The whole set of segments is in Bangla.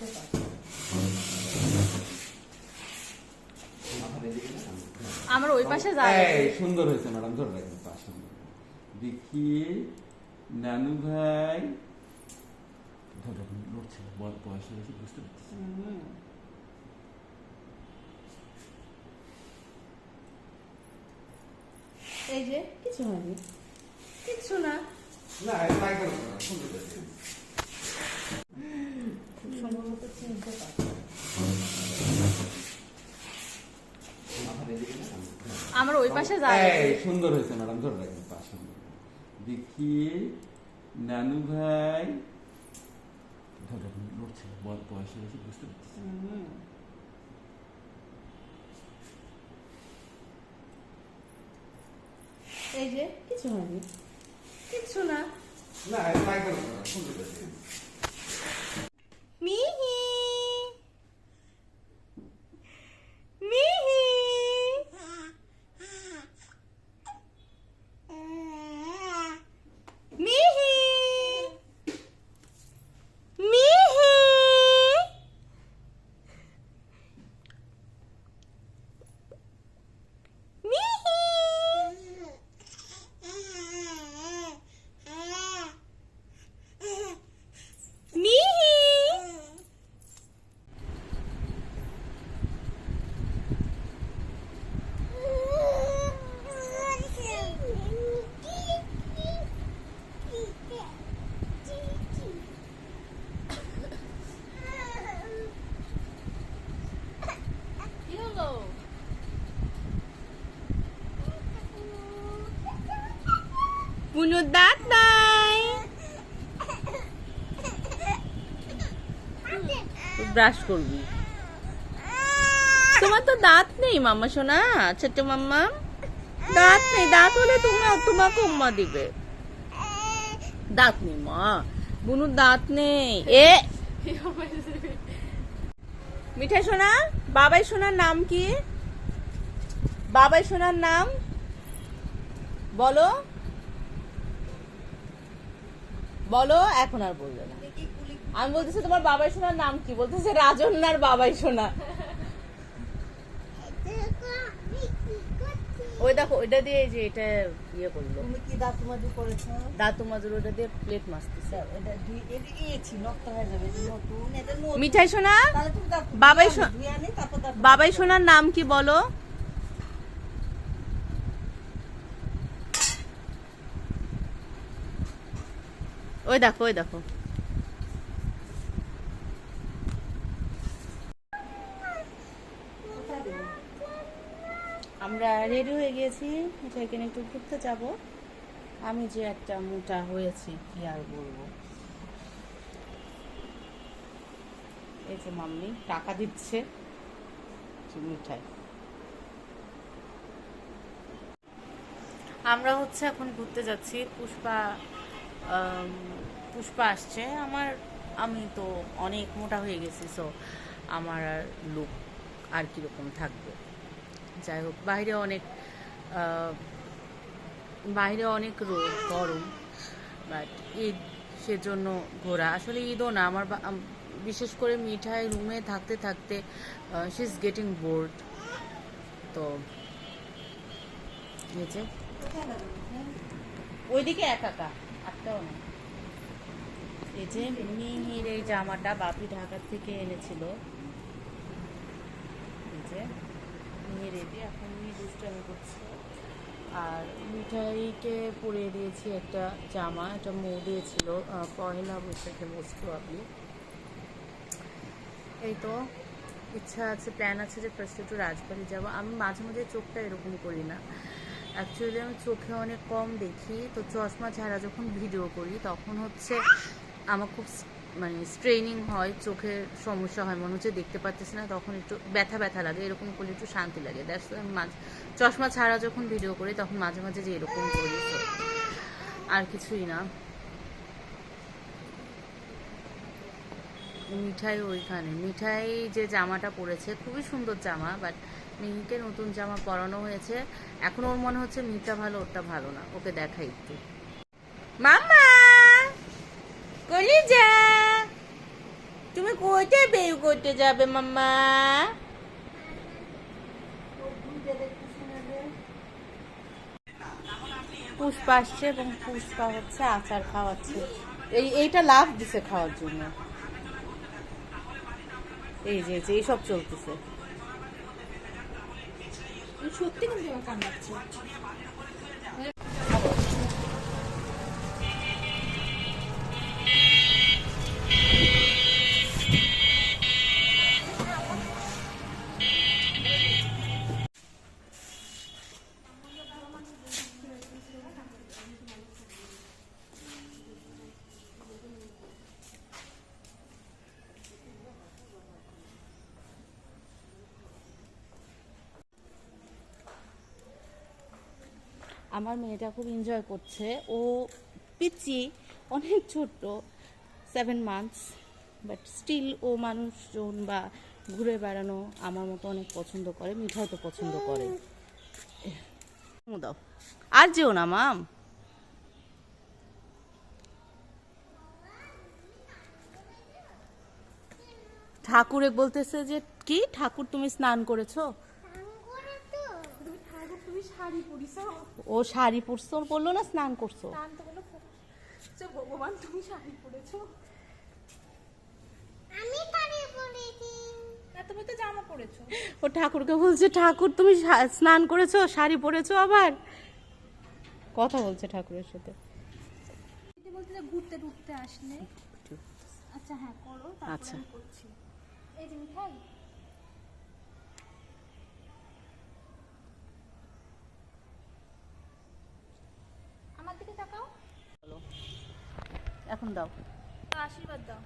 পারছি আমার ওই পাশে যায় এই সুন্দর হয়েছে ম্যাডাম ধরে রাখেন পাশে। দেখি নানু ভাই। ধরে রাখুন লড়ছে বয়স হয়েছে বুঝতে পারছি। এই যে কিছু হয়নি। কিচ্ছু না। না না, সুন্দর সম্ভবত চিনতে পারছি আমার ওই পাশে যায় সুন্দর হয়েছে ম্যাডাম ধরে রাখেন পাশে। দেখি নানু ভাই। ধরে রাখুন বয়স হয়েছে বুঝতে পারছি এই যে কিছু হয়নি। কিচ্ছু না। না ট্রাই করো না, সুন্দর হয়েছে মিহি মিহি মিহি মিহি মিহি মিহি কি হলো পুনুর দাঁত নাই। ব্রাশ করবি। তোমার তো দাঁত নেই মামা সোনা ছোট্ট মাম্মা। দাঁত নেই দাঁত হলে তুমি তোমাকে উম্মা দিবে। দাঁত নেই মা। বুনুর দাঁত নেই। এ! মিঠাই সোনা বাবাই সোনার নাম কি? বাবাই সোনার নাম? বলো। বলো এখন আর বলবে না। আমি বলতেছি তোমার বাবাই সোনার নাম কি? বলতেছে রাজন্যার বাবাই সোনা ওই দেখো ওইটা দিয়ে যে এটা ইয়ে করল। তুমি কি দাঁত মাজি করেছ দাঁতু মাজুর ওটা দিয়ে প্লেট এটা এটা দিয়েছি নষ্ট হয়ে যাবে নতুন এটা মিঠাই সোনা বাবাই দাঁত বাবাই সোনার নাম কি বলো? ওই দেখো ওই দেখো? আমরা রেডি হয়ে গিয়েছি। এখানে একটু ঘুরতে যাব। আমি যে একটা মোটা হয়েছি কি আর বলব? এই যে মাম্মি টাকা দিচ্ছে মিঠাই। আমরা হচ্ছে এখন ঘুরতে যাচ্ছি পুষ্পা পুষ্পা আসছে। আমার আমি তো অনেক মোটা হয়ে গেছি সো আমার আর লুক আর কীরকম থাকবে। যাই হোক বাইরে অনেক বাইরে অনেক রোদ গরম বাট ঈদ সেজন্য ঘোরা। আসলে ঈদও না আমার বিশেষ করে মিঠাই রুমে থাকতে থাকতে শি ইজ গেটিং বোর্ড তো এই যে। কোথায় হ্যাঁ? ওইদিকে একা একা? একটাও এই যে মিহির এই জামাটা বাপি ঢাকা থেকে এনেছিল। এই যে মিহির এটি এখন দুষ্টামি করছে। আর মিঠাইকে পরিয়ে দিয়েছি একটা জামা একটা মৌ দিয়েছিল পয়লা বৈশাখে মোস্ট প্রবলি এই তো ইচ্ছা আছে প্ল্যান আছে যে ফার্স্ট একটু রাজবাড়ি যাব। আমি মাঝে মাঝে চোখটা এরকম করি না। অ্যাকচুয়ালি আমি চোখে অনেক কম দেখি, তো চশমা ছাড়া যখন ভিডিও করি, তখন হচ্ছে আমার খুব মানে স্ট্রেনিং হয় চোখের সমস্যা হয়, মনে হচ্ছে দেখতে পাচ্ছি না, তখন একটু ব্যথা ব্যথা লাগে, এরকম করলে একটু শান্তি লাগে। দ্যাটস চশমা ছাড়া যখন ভিডিও করি, তখন মাঝে মাঝে যে এরকম করি আর কিছুই না। মিঠাই ওইখানে, মিঠাই যে জামাটা পরেছে, খুবই সুন্দর জামা বাট মিহিকে নতুন জামা পরানো হয়েছে। এখন ওর মনে হচ্ছে মিহিটা ভালো, ওরটা ভালো না। ওকে দেখাই একটু। মামা কলিজা! তুমি কোথায় বের করতে যাবে মাম্মা? পুষ্পা আসছে এবং পুষ্পা হচ্ছে আচার খাওয়াচ্ছে। এই, এইটা লাভ দিছে খাওয়ার জন্য। এই যে এই যে, এইসব চলতেছে। সত্যি কিন্তু আমার কান্নাচ্ছে আমার মেয়েটা খুব এনজয় করছে। ও পিচি অনেক ছোট্ট সেভেন মান্থস বাট স্টিল ও মানুষজন বা ঘুরে বেড়ানো আমার মতো অনেক পছন্দ করে, মিঠাই তো পছন্দ করে। দাও। আর যেও না, মাম। ঠাকুরে বলতেছে যে, কি? ঠাকুর তুমি স্নান করেছ? শাড়ি ও শাড়ি পরছো বলল না স্নান করছ? তো বলো ভগবান তুমি শাড়ি পরেছো? আমি শাড়ি পরেছি। না তুমি তো জামা পরেছো। ও ঠাকুরকে বলছে ঠাকুর তুমি স্নান করেছ শাড়ি পরেছো আবার? কথা বলছে ঠাকুরের সাথে। দিদি বলতে যে ঘুরতে আসলে। আচ্ছা হ্যাঁ করো তারপর আচ্ছা। করছি। এই যে মিঠাই? এখন দাও। তো আশীর্বাদ দাও।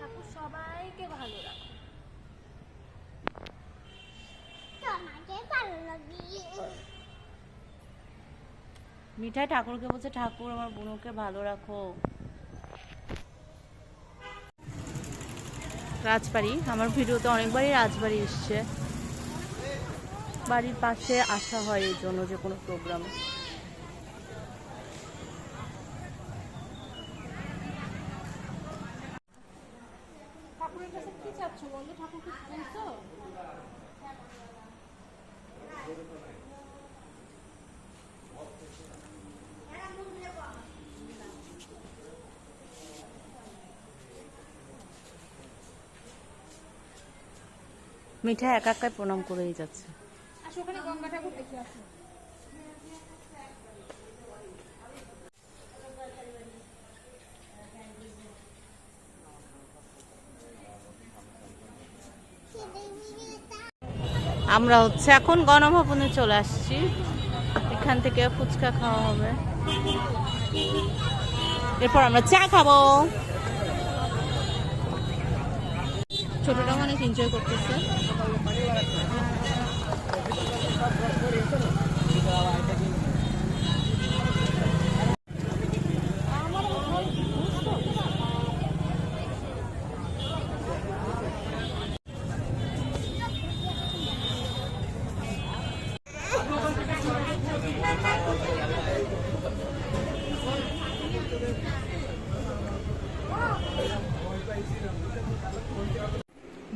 ঠাকুর সবাইকে ভালো রাখো। তোমাকে ভালো লাগে। মিঠাই ঠাকুরকে বলছে ঠাকুর আমার বোনকে ভালো রাখো। রাজবাড়ি আমার ভিডিওতে অনেকবারই রাজবাড়ি এসছে। বাড়ির পাশে আসা হয় এই জন্য যে কোনো প্রোগ্রামে মিঠাই একা একাই প্রণাম করেই যাচ্ছে। আসো, ওখানে গঙ্গা ঠাকুর দেখে আসো। আমরা হচ্ছে এখন গণভবনে চলে আসছি। এখান থেকে ফুচকা খাওয়া হবে। এরপর আমরা চা খাব। ছোটটা অনেক এনজয় করতেছে।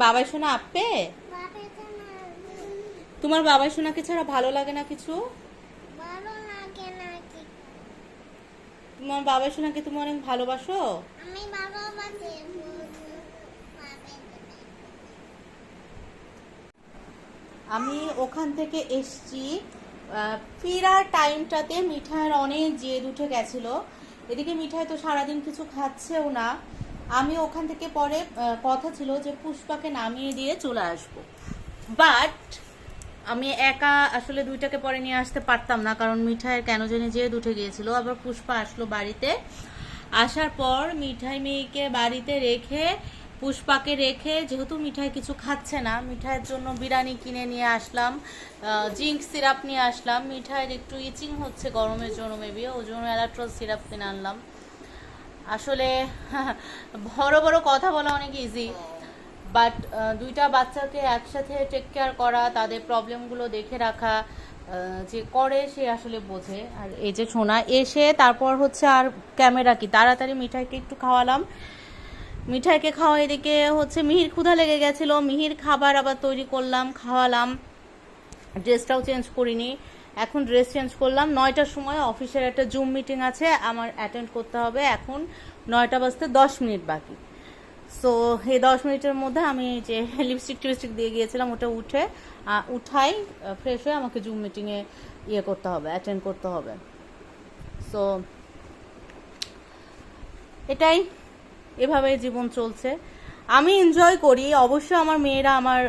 বাবাই শোনা আপে? তোমার বাবাই শোনাকে ছাড়া ভালো লাগে না কিছু? ভালো লাগে নাকি তোমার বাবাই শোনাকে তুমি অনেক ভালোবাসো? আমি ভালোবাসি আমি ওখান থেকে এসছি ফেরার টাইমটাতে মিঠাইয়ের অনেক জেদ উঠে গেছিল। এদিকে মিঠাই তো সারাদিন কিছু খাচ্ছেও না। আমি ওখান থেকে পরে কথা ছিল যে পুষ্পাকে নামিয়ে দিয়ে চলে আসব। বাট আমি একা আসলে দুইটাকে পরে নিয়ে আসতে পারতাম না, কারণ মিঠাইয়ের কেন জানি জেদ উঠে গিয়েছিল। আবার পুষ্পা আসলো বাড়িতে। আসার পর মিঠাই মেয়েকে বাড়িতে রেখে, পুষ্পাকে রেখে, যেহেতু মিঠাই কিছু খাচ্ছে না, মিঠাইয়ের জন্য বিরিয়ানি কিনে নিয়ে আসলাম জিঙ্ক সিরাপ নিয়ে আসলাম। মিঠাইয়ের একটু ইচিং হচ্ছে গরমের জন্য মেবি ওই জন্য অ্যালাট্রল সিরাপ কিনে আনলাম। আসলে, বড় বড় কথা বলা অনেক ইজি বাট দুইটা বাচ্চাকে একসাথে টেক কেয়ার করা, তাদের প্রবলেমগুলো দেখে রাখা যে করে সে আসলে বোঝে। আর এই যে সোনা এসে তারপর হচ্ছে আর ক্যামেরা কি? তাড়াতাড়ি মিঠাইকে একটু খাওয়ালাম। মিঠাইকে খাওয়া এদিকে হচ্ছে মিহির ক্ষুধা লেগে গেছিল। মিহির খাবার আবার তৈরি করলাম, খাওয়ালাম। ড্রেসটাও চেঞ্জ করিনি। এখন ড্রেস চেঞ্জ করলাম। নয়টার সময় অফিসের একটা জুম মিটিং আছে। আমার অ্যাটেন্ড করতে হবে এখন। নয়টা বাজতে দশ মিনিট বাকি। সো এই দশ মিনিটের মধ্যে আমি যে লিপস্টিক টিপস্টিক দিয়ে গিয়েছিলাম, ওটা উঠে উঠাই ফ্রেশ হয়ে আমাকে জুম মিটিংয়ে ইয়ে করতে হবে অ্যাটেন্ড করতে হবে। সো এটাই এভাবে জীবন চলছে। আমি এনজয় করি অবশ্যই আমার মেয়েরা আমার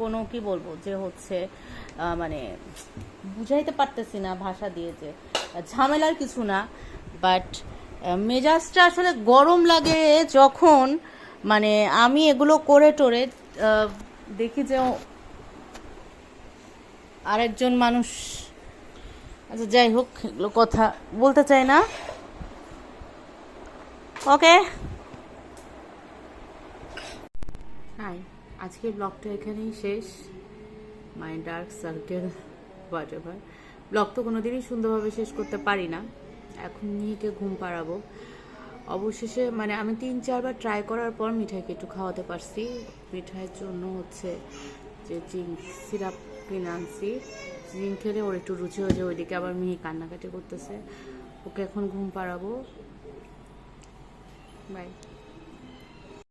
কোনো কি বলব যে হচ্ছে মানে বুঝাইতে পারতেছি না ভাষা দিয়ে যে, ঝামেলার কিছু না বাট মেজাজটা আসলে গরম লাগে যখন মানে আমি এগুলো করে টোরে দেখি যে আরেকজন মানুষ আচ্ছা যাই হোক, এগুলো কথা বলতে চাই না। ওকে? হাই আজকে ব্লগটা এখানেই শেষ। My dark circle whatever blog তো কোনোদিনই সুন্দরভাবে শেষ করতে পারি না। এখন নিয়েকে ঘুম পাড়াবো? অবশেষে মানে আমি তিন, চারবার ট্রাই করার পর মিঠাইকে একটু খাওয়াতে পারছি। মিঠাইয়ের জন্য হচ্ছে যে জিঙ্ক সিরাপ কিনে আনছি। জিঙ্ক খেলে ওর একটু রুচি হয়েছে ওইদিকে আবার মেয়ে কান্নাকাটি করতেছে। ওকে এখন ঘুম পাড়াবো। বাই